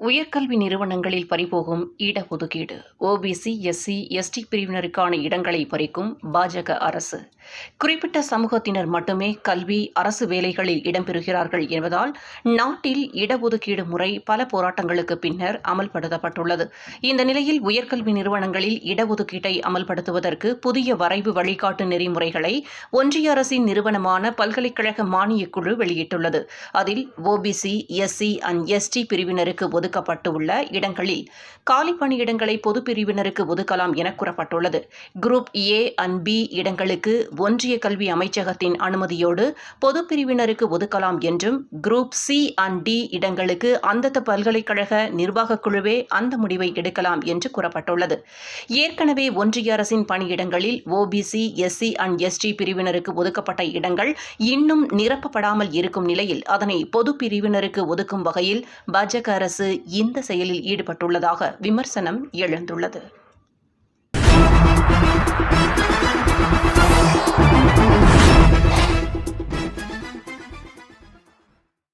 உயர்கல்வி நிறுவனங்களில் பறிபோகும் இடஒதுக்கீடு. ஓபிசி எஸ்சி எஸ்டி பிரிவினருக்கான இடங்களை பறிக்கும் பாஜக அரசு. குறிப்பிட்ட சமூகத்தினர் மட்டுமே கல்வி அரசு வேலைகளில் இடம்பெறுகிறார்கள் என்பதால் நாட்டில் இடஒதுக்கீடு முறை பல போராட்டங்களுக்கு பின்னர் அமல்படுத்தப்பட்டுள்ளது. இந்த நிலையில் உயர்கல்வி நிறுவனங்களில் இடஒதுக்கீட்டை அமல்படுத்துவதற்கு புதிய வரைவு வழிகாட்டு நெறிமுறைகளை ஒன்றிய அரசின் நிறுவனமான பல்கலைக்கழக மானியக் குழு வெளியிட்டுள்ளது. அதில் ஓபிசி எஸ்சி அண்ட் எஸ்டி பிரிவினருக்கு ஒதுக்கப்பட்டுள்ள இடங்களில் காலி பணியிடங்களை பொது பிரிவினருக்கு ஒதுக்கலாம் என கூறப்பட்டுள்ளது. குரூப் ஏ அண்ட் பி இடங்களுக்கு ஒன்றிய கல்வி அமைச்சகத்தின் அனுமதியோடு பொது பிரிவினருக்கு ஒதுக்கலாம் என்றும் குரூப் சி அண்ட் டி இடங்களுக்கு அந்தந்த பல்கலைக்கழக நிர்வாகக் குழுவே அந்த முடிவை எடுக்கலாம் என்று கூறப்பட்டுள்ளது. ஏற்கனவே ஒன்றிய அரசின் பணியிடங்களில் ஓபிசி எஸ்சி அண்ட் எஸ்டி பிரிவினருக்கு ஒதுக்கப்பட்ட இடங்கள் இன்னும் நிரப்பப்படாமல் இருக்கும் நிலையில் அதனை பொது பிரிவினருக்கு ஒதுக்கும் வகையில் பாஜக அரசு இந்த செயலில் ஈடுபட்டுள்ளதாக விமர்சனம் எழுந்துள்ளது.